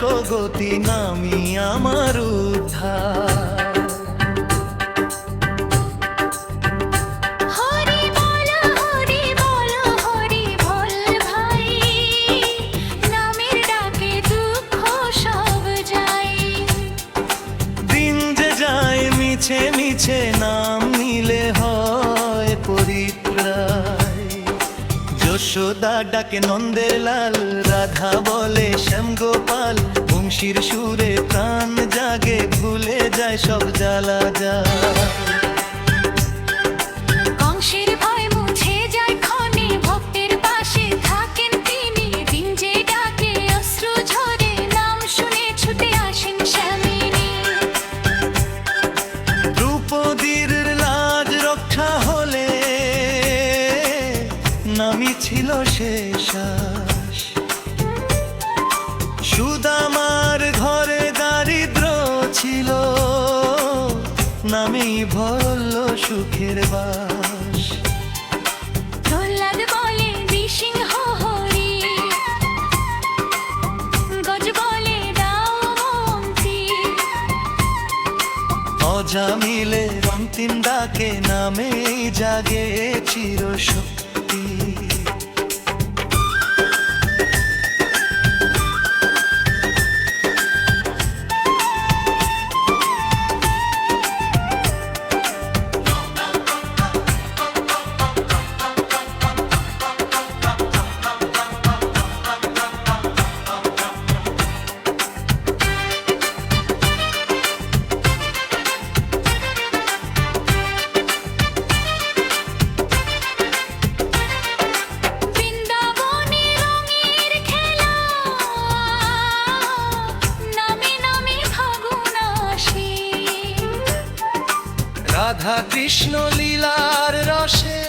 কো গতি নামি আমার উদ্ধার। মিছে মিছে নাম নিলে হয় পরিত্রায় যশোদা ডাকে নন্দের লাল রাধা বলে শ্যাম গোপাল। বংশীর সুরে প্রাণ জাগে, ভুলে যায় সব জ্বালা যায় ছিল শেষাস সুদামার ঘরে দারিদ্র ছিল নামেই ভরল সুখের বাস। প্রহ্লাদ বলে নৃসিংহ হরি গজ বলে দাও মন্ত্রী। অজা মিলে অন্তিম ডাকে নামেই জাগে চির রাধা কৃষ্ণ লীলার রসে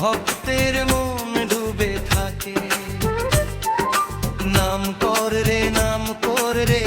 ভক্তের মন ডুবে থাকে। নাম কর রে নাম কর রে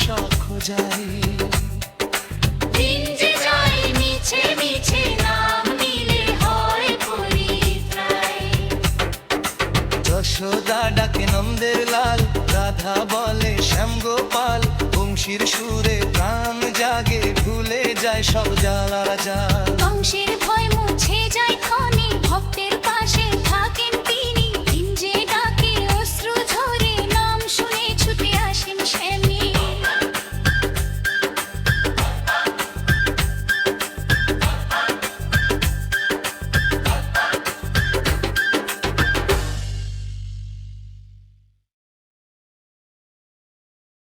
দুঃখ সখ যাই দিন যে যায় মিছে মিছে নাম নিলে হয় পরিত্রায় যশোদা ডাকে নন্দের লাল রাধা বলে শ্যাম গোপাল। বংশীর সুরে প্রাণ জাগে ভুলে যায় সব জ্বালা জাল। বংশের ভয়